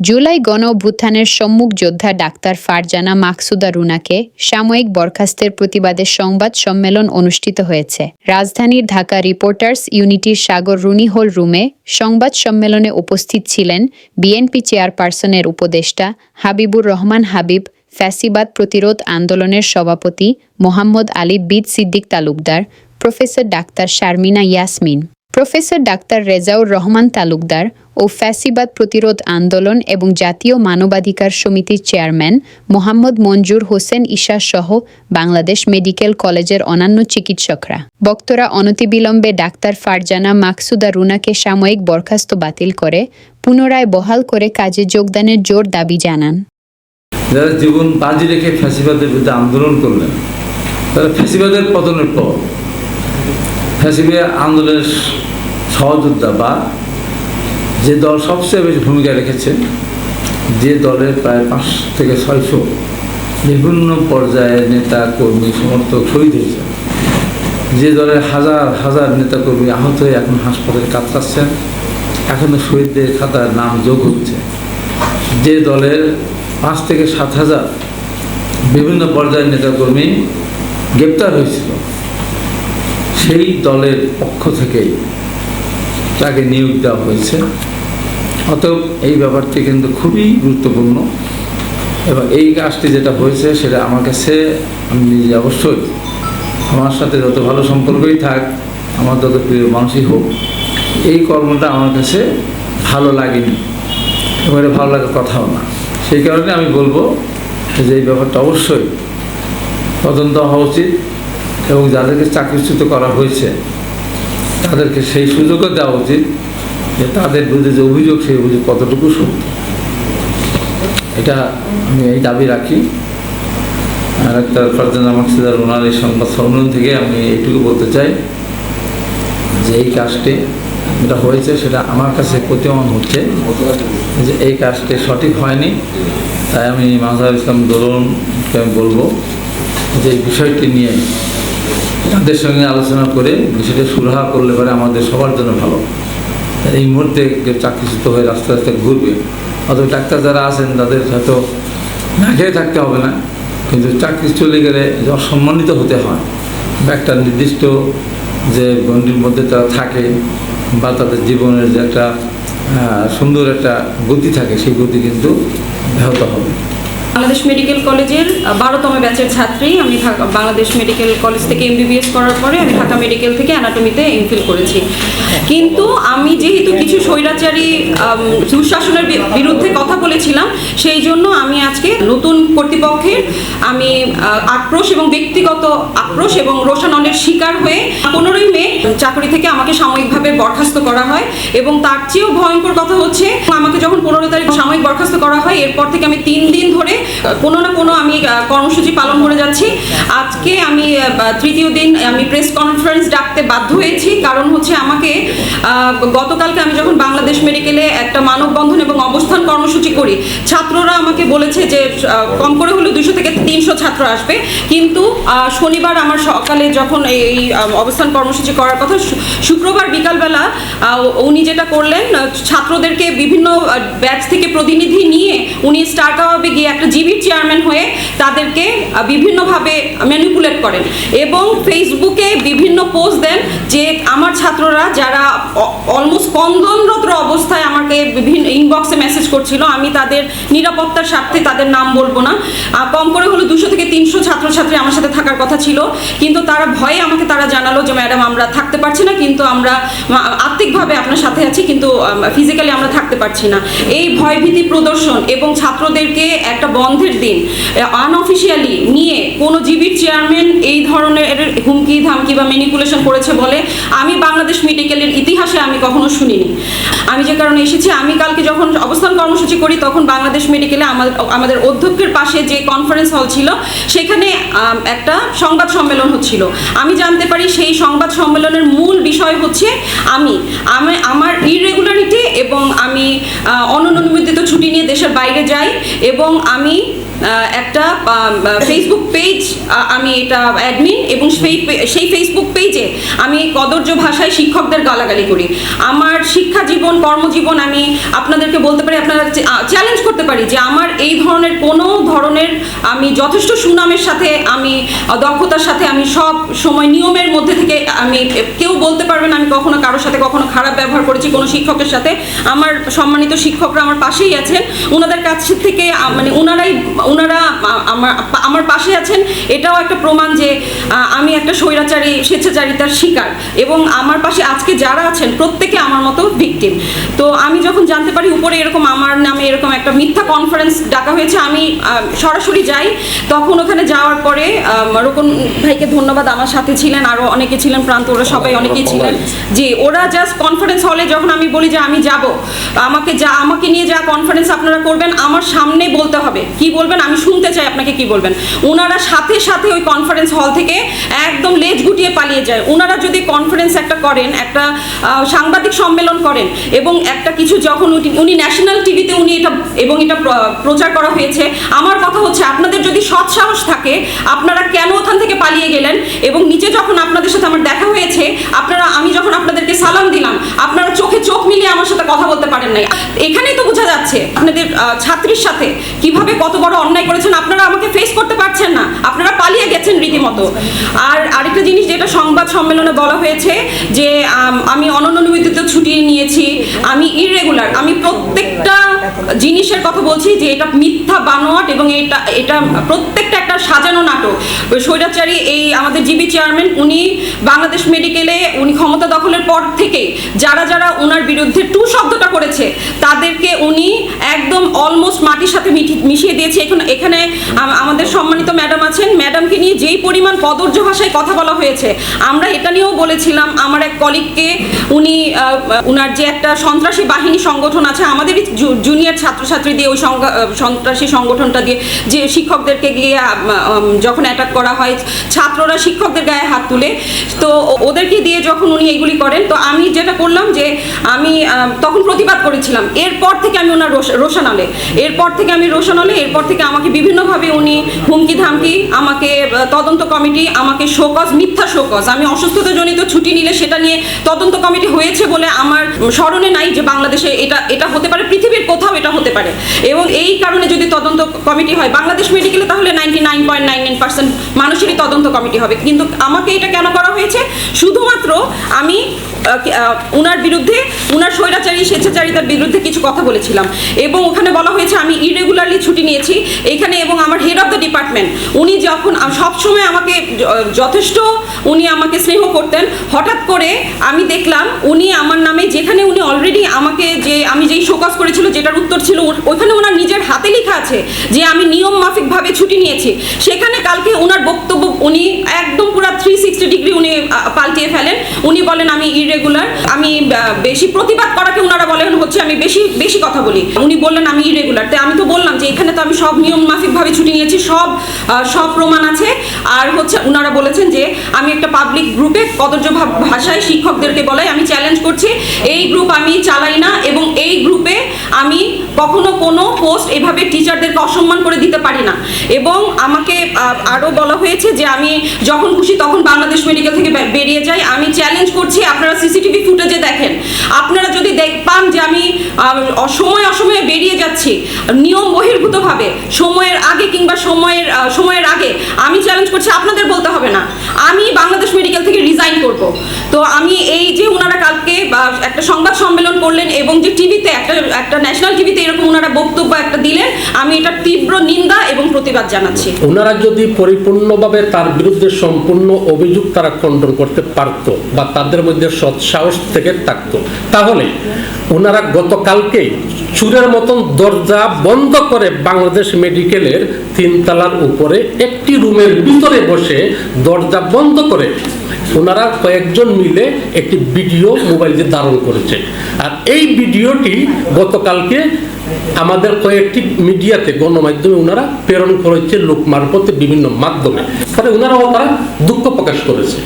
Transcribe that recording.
জুলাই গণ অভ্যুত্থানের সম্মুখ যোদ্ধা ডাক্তার ফারজানা মাকসুদা রুনাকে সাময়িক বরখাস্তের প্রতিবাদে সংবাদ সম্মেলন অনুষ্ঠিত হয়েছে। রাজধানীর ঢাকা রিপোর্টার্স ইউনিটির সাগর রুনি হল রুমে সংবাদ সম্মেলনে উপস্থিত ছিলেন বিএনপি চেয়ারপারসনের উপদেষ্টা হাবিবুর রহমান হাবিব, ফ্যাসিবাদ প্রতিরোধ আন্দোলনের সভাপতি মোহাম্মদ আলী বিদ Siddique Talukdar, professor doctor Sharmina Yasmin. Professor doctor Rezaur Rahman Talukdar ও ফ্যাসিবাদ প্রতিরোধ আন্দোলন এবং জাতীয় মানবাধিকার সমিতির চেয়ারম্যান মোহাম্মদ মঞ্জুর হোসেন ঈশা সহ বাংলাদেশ মেডিকেল কলেজের অন্যান্য চিকিৎসকরা। বক্তরা অনতিবিলম্বে ডাক্তার ফারজানা মাকসুদা রুনাকে সাময়িক বরখাস্ত বাতিল করে, পুনরায় বহাল করে কাজে যোগদানের জোর দাবি জানান। যারা জীবন বাজি রেখে ফ্যাসিবাদের বিরুদ্ধে আন্দোলন করলেন, তারা ফ্যাসিবাদের পতনের পর ফ্যাসিবাদ আন্দোলনের সহযোদ্ধা বা যে দল সবচেয়ে বেশি ভূমিকা রেখেছে যে দলের প্রায় পাঁচ থেকে ছয়শো বিভিন্ন পর্যায়ের নেতা, কর্মী, সমর্থক শহীদ হয়েছে যে দলের হাজার হাজার নেতাকর্মী আহত হয়ে এখন হাসপাতালে কাতরাচ্ছেন এখনও শহীদদের খাতার নাম যোগ হচ্ছে। যে দলের পাঁচ থেকে সাত হাজার বিভিন্ন পর্যায়ের নেতাকর্মী গ্রেপ্তার হয়েছিল। সেই দলের পক্ষ থেকেই তাকে নিয়োগ দেওয়া হয়েছে। অতএব এই ব্যাপারটি কিন্তু খুবই গুরুত্বপূর্ণ। এবং এই কাজটি যেটা হয়েছে সেটা আমার কাছে, আমি নিজে অবশ্যই আমার সাথে যত ভালো সম্পর্কই থাক, আমার যত প্রিয় মানুষই হোক, এই কর্মটা আমার কাছে ভালো লাগেনি। এবারে ভালো লাগার কথাও না। সেই কারণে আমি বলব যে এই ব্যাপারটা অবশ্যই তদন্ত হওয়া উচিত। এবং যাদেরকে চাকরিচ্যুত করা হয়েছে, তাদেরকে সেই সুযোগও দেওয়া উচিত যে তাদের বিরুদ্ধে যে অভিযোগ, সেই অভিযোগ কতটুকু সত্য। এটা আমি এই দাবি রাখি। আর একটা ফারজানা মাকসিদার ওনার এই সংবাদ সম্মেলন থেকে আমি এইটুকু বলতে চাই যে এই কাজটি যেটা হয়েছে, সেটা আমার কাছে প্রতীয়মান হচ্ছে যে এই কাজটি সঠিক হয়নি। তাই আমি মাজার ইসলাম দোলনকে আমি বলব যে এই বিষয়টি নিয়ে তাদের সঙ্গে আলোচনা করে বিষয়টা সুরাহা করলে পরে আমাদের সবার জন্য ভালো। এই মুহূর্তে কেউ চাকরিচ্যুত হয়ে রাস্তা রাস্তায় ঘুরবে, অথবা ডাক্তার যারা আছেন তাদের হয়তো না খেয়ে থাকতে হবে না, কিন্তু চাকরি চলে গেলে অসম্মানিত হতে হয়। বা একটা নির্দিষ্ট যে গণ্ডির মধ্যে তারা থাকে বা তাদের জীবনের যে একটা সুন্দর একটা গতি থাকে, সেই গতি কিন্তু ব্যাহত হবে। বাংলাদেশ মেডিকেল কলেজের বারোতম ব্যাচের ছাত্রী। আমি বাংলাদেশ মেডিকেল কলেজ থেকে এমবিবিএস করার পরে আমি ঢাকা মেডিকেল থেকে অ্যানাটমিতে এমফিল করেছি। কিন্তু আমি যেহেতু কিছু স্বৈরাচারী দুঃশাসনের বিরুদ্ধে কথা বলেছিলাম, সেই জন্য আমি আজকে নতুন কর্তৃপক্ষের আমি আক্রোশ এবং ব্যক্তিগত আক্রোশ এবং রোষানলের শিকার হয়ে পনেরোই মে চাকরি থেকে আমাকে সাময়িকভাবে বরখাস্ত করা হয় এবং তার চেয়েও ভয়ঙ্কর কথা হচ্ছে, আমাকে যখন পনেরো তারিখ সাময়িক বরখাস্ত করা হয়, এরপর থেকে আমি তিন দিন ধরে কোনো না কোনো আমি কর্মসূচি পালন করে যাচ্ছি। আজকে আমি তৃতীয় দিন আমি প্রেস কনফারেন্স ডাকতে বাধ্য হয়েছি। কারণ হচ্ছে আমাকে গতকালকে আমি যখন বাংলাদেশ মেডিকেলে একটা মানববন্ধন এবং অবস্থান কর্মসূচি করি, ছাত্ররা আমাকে বলেছে যে কম করে হলেও দুশো থেকে তিনশো ছাত্র আসবে। কিন্তু শনিবার আমার সকালে যখন এই অবস্থান কর্মসূচি করার কথা শুক্রবার বিকালবেলা উনি যেটা করলেন ছাত্রদেরকে বিভিন্ন ব্যাচ থেকে প্রতিনিধি নিয়ে উনি স্টার কাবাবে গিয়ে একটা জিবির চেয়ারম্যান হয়ে তাদেরকে বিভিন্নভাবে ম্যানিপুলেট করেন এবং ফেসবুকে বিভিন্ন পোস্ট দেন যে আমার ছাত্ররা যারা অলমোস্ট স্পন্দনরত অবস্থায় আমাকে বিভিন্ন ইনবক্সে মেসেজ করছিল, আমি তাদের নিরাপত্তার স্বার্থে তাদের নাম বলব না। কম করে হলো দুশো থেকে তিনশো ছাত্রছাত্রী আমার সাথে থাকার কথা ছিল, কিন্তু তারা ভয়ে আমাকে তারা জানালো যে, ম্যাডাম, আমরা থাকতে পারছি না, কিন্তু আমরা আত্মিকভাবে আপনার সাথে আছি, কিন্তু ফিজিক্যালি আমরা থাকতে পারছি না। এই ভয়ভীতি প্রদর্শন এবং ছাত্রদেরকে একটা বন্ধের দিন। আনঅফিসিয়ালি নিয়ে কোনো জিবির চেয়ারম্যান এই ধরনের হুমকি, ধামকি বা ম্যানিপুলেশন করেছে বলে আমি বাংলাদেশ মেডিকেলের ইতিহাসে আমি কখনো শুনিনি। আমি যে কারণে এসেছি, আমি কালকে যখন অবস্থান কর্মসূচি করি, তখন বাংলাদেশ মেডিকেলে আমাদের আমাদের অধ্যক্ষের পাশে যে কনফারেন্স হল ছিল, সেখানে একটা সংবাদ সম্মেলন হচ্ছিল। আমি জানতে পারি সেই সংবাদ সম্মেলনের মূল বিষয় হচ্ছে আমি। আমি, আমার ইরেগুলারিটি এবং আমি অননুমোদিত বাইরে যাই এবং আমি একটা ফেসবুক পেজ আমি এটা অ্যাডমিন এবং সেই সেই ফেসবুক পেজে আমি কদর্য ভাষায় শিক্ষকদের গালাগালি করি। আমার শিক্ষা জীবন, কর্মজীবন আমি আপনাদেরকে বলতে পারি, আপনারা চ্যালেঞ্জ করতে পারি যে আমার এই ধরনের কোনো ধরনের আমি যথেষ্ট সুনামের সাথে আমি দক্ষতার সাথে আমি সব সময় নিয়মের মধ্যে থেকে আমি, কেউ বলতে পারবেন আমি কখনো কারোর সাথে কখনো খারাপ ব্যবহার করেছি কোনো শিক্ষকের সাথে। আমার সম্মানিত শিক্ষকরা আমার পাশেই আছেন। ওনাদের কাছ থেকে মানে ওনারাই ওনারা আমার আমার পাশে আছেন। এটাও একটা প্রমাণ যে আমি একটা স্বৈরাচারী স্বেচ্ছাচারিতার শিকার। এবং আমার পাশে আজকে যারা আছেন প্রত্যেকে আমার মতো ভিকটিম তো আমি যখন জানতে পারি উপরে এরকম আমার নামে এরকম একটা মিথ্যা কনফারেন্স ডাকা হয়েছে আমি সরাসরি যাই। তখন ওখানে যাওয়ার পরে রোকন ভাইকে ধন্যবাদ। আমার সাথে ছিলেন আরও অনেকে ছিলেন প্রান্ত ওরা সবাই অনেকেই ছিলেন। যে ওরা জাস্ট কনফারেন্স হলে যখন আমি বলি যে আমি যাব আমাকে যা আমাকে নিয়ে যা কনফারেন্স আপনারা করবেন আমার সামনে বলতে হবে। কি বলবেন? আমি শুনতে চাই আপনাকে কি বলবেন। ওনারা সাথে সাথে ওই কনফারেন্স হল থেকে একদম লেজ গুটিয়ে পালিয়ে যায়। ওনারা যদি কনফারেন্স একটা করেন, একটা সাংবাদিক সম্মেলন করেন এবং একটা কিছু যখন উনি- ন্যাশনাল টিভিতে উনি এটা, এবং এটা প্রচার করা হয়েছে, আমার কথা হচ্ছে আপনাদের যদি সৎ সাহস থাকে, আপনারা কেন ওখান থেকে পালিয়ে গেলেন এবং নিচে যখন আপনাদের সাথে আমার দেখা হয়েছে, আপনারা, আমি যখন আপনাদেরকে সালাম দিলাম, আপনারা চোখে চোখ মিলিয়ে আমার সাথে কথা বলতে পারেন নাই। এখানেই তো বোঝা যাচ্ছে আপনাদের ছাত্রীর সাথে কীভাবে কত বড় অন্যায় করেছেন আপনারা আমাকে ফেস করতে পারছেন না। আপনারা পালিয়ে গেছেন রীতিমতো। আর আরেকটা জিনিস যেটা সংবাদ সম্মেলনে বলা হয়েছে যে আম, অননুমোদিত ছুটি নিয়েছি আমি ইরেগুলার আমি প্রত্যেকটা জিনিসের কথা বলছি যে এটা মিথ্যা বানোয়াট এবং এটা এটা প্রত্যেকটা একটা সাজানো নাটক। স্বৈরাচারী এই আমাদের জিবি চেয়ারম্যান, উনি বাংলাদেশ মেডিকেলে, উনি ক্ষমতা দখলের পর থেকে যারা যারা ওনার বিরুদ্ধে টু শব্দটা করেছে, তাদেরকে উনি একদম অলমোস্ট মাটির সাথে মিশিয়ে দিয়েছে। এখন, এখানে আমাদের সম্মানিত ম্যাডাম আছেন। ম্যাডামকে নিয়ে যেই পরিমাণ কদর্য ভাষায় কথা বলা হয়েছে, আমরা এটা নিয়েও বলেছিলাম, আমার এক কলিগকে উনি উনার যে একটা সন্ত্রাসী বাহিনী সংগঠন আছে, আমাদের জুনিয়র ছাত্রছাত্রী দিয়ে ওই সন্ত্রাসী সংগঠনটা দিয়ে যে শিক্ষকদেরকে গিয়ে যখন অ্যাটাক করা হয়। ছাত্ররা, শিক্ষকদের গায়ে হাত তুলে। তো ওদেরকে দিয়ে যখন উনি এইগুলি করেন, তো আমি যেটা করলাম যে আমি তখন প্রতিবাদ করেছিলাম। এরপর থেকে আমি ওনার রোশন আলে এরপর থেকে আমি রোশন আলে এরপর থেকে আমাকে বিভিন্নভাবে উনি হুমকি ধামকি আমাকে তদন্ত কমিটি আমাকে শোকজ, মিথ্যা শোকজ, আমি অসুস্থতাজনিত ছুটি নিলে সেটা নিয়ে তদন্ত কমিটি হয়েছে বলে আমার স্মরণে নাই যে বাংলাদেশে এটা এটা হতে পারে, পৃথিবীর কোথাও এটা হতে পারে। এবং এই কারণে যদি তদন্ত কমিটি হয়, বাংলাদেশ মেডিকেলে তাহলে ninety nine point nine nine percent মানুষেরই তদন্ত কমিটি হবে। কিন্তু আমাকে এটা কেন করা হয়েছে? শুধুমাত্র আমি উনার বিরুদ্ধে, উনার স্বৈরাচারী স্বেচ্ছাচারিতার বিরুদ্ধে কিছু কথা বলেছিলাম। এবং ওখানে বলা হয়েছে, আমি ইরেগুলারলি ছুটি নিয়েছি। এখানে এবং আমার হেড অফ দ্য ডিপার্টমেন্ট উনি যখন সবসময় আমাকে যথেষ্ট উনি আমাকে স্নেহ করতেন। হঠাৎ করে আমি দেখলাম, উনি আমার নামে, যেখানে উনি অলরেডি আমাকে যে, আমি যেই শোকজ করেছিল, যেটার উত্তর ছিল ওখানে ওনার নিজের হাতে লেখা আছে যে, আমি নিয়ম মাফিকভাবে ছুটি নিয়েছি। সেখানে কালকে ওনার বক্তব্য, উনি একদম পুরো থ্রি সিক্সটি ডিগ্রি উনি পাল্টিয়ে ফেলেন। উনি বলেন, আমি ইরেগুলার আমি বেশি প্রতিবাদ করাকে ওনারা বলেন হচ্ছে আমি বেশি বেশি কথা বলি। উনি বললেন আমি ইরেগুলার তাই আমি তো বললাম যে এখানে তো আমি সব নিয়ম মাফিকভাবে ছুটি নিয়েছি, সব সব প্রমাণ আছে। আর হচ্ছে ওনারা বলেছেন যে আমি একটা পাবলিক গ্রুপে কদর্য ভাষায় শিক্ষকদেরকে বলাই আমি চ্যালেঞ্জ করছি। এই গ্রুপ আমি চালাই না এবং এই গ্রুপে আমি কখনো কোনো পোস্ট এভাবে টিচারদেরকে অসম্মান করে দিতে পারি না। এবং আমাকে আরও বলা হয়েছে যে আমি যখন খুশি তখন বাংলাদেশ মেডিকেল থেকে বেরিয়ে যাই। আমি চ্যালেঞ্জ করছি, আপনারা সিসিটিভি ফুটেজে দেখেন। আপনারা যদি দেখ পান যে অসময়ে অসময়ে বেরিয়ে যাচ্ছি। নিয়ম বহির্ভূতভাবে, সময়ের আগে কিংবা সময়ের সময়ের আগে আমি চ্যালেঞ্জ করছি, আপনাদের বলতে হবে না। আমি বাংলাদেশ মেডিকেল থেকে রিজাইন করব। তো আমি এই যে ওনারা কালকে একটা সংবাদ সম্মেলন করলেন এবং যে টিভিতে একটা একটা ন্যাশনাল টিভিতে এরকম ওনারা বক্তব্য একটা দিলেন, আমি এটা তীব্র নিন্দা এবং প্রতিবাদ জানাচ্ছি। ওনারা যদি পরিপূর্ণভাবে তার বিরুদ্ধে সম্পূর্ণ অভিযোগ তারা খণ্ডন করতে পারত বা তাদের মধ্যে সৎসাহস থেকে থাকতো, তাহলে ওনারা গতকালকেই চুরের মতন দরজা বন্ধ করে বাংলাদেশ মেডিকেলের তিনতলার উপরে একটি রুমের ভিতরে বসে দরজা বন্ধ করে ওনারা কয়েকজন মিলে একটি ভিডিও মোবাইল ধারণ করেছে। আর এই ভিডিওটি গতকালকে আমাদের কয়েকটি মিডিয়াতে, গণমাধ্যমে ওনারা প্রেরণ করেছে লোক মারফতে বিভিন্ন মাধ্যমে। ফলে ওনারাও তারা দুঃখ প্রকাশ করেছে।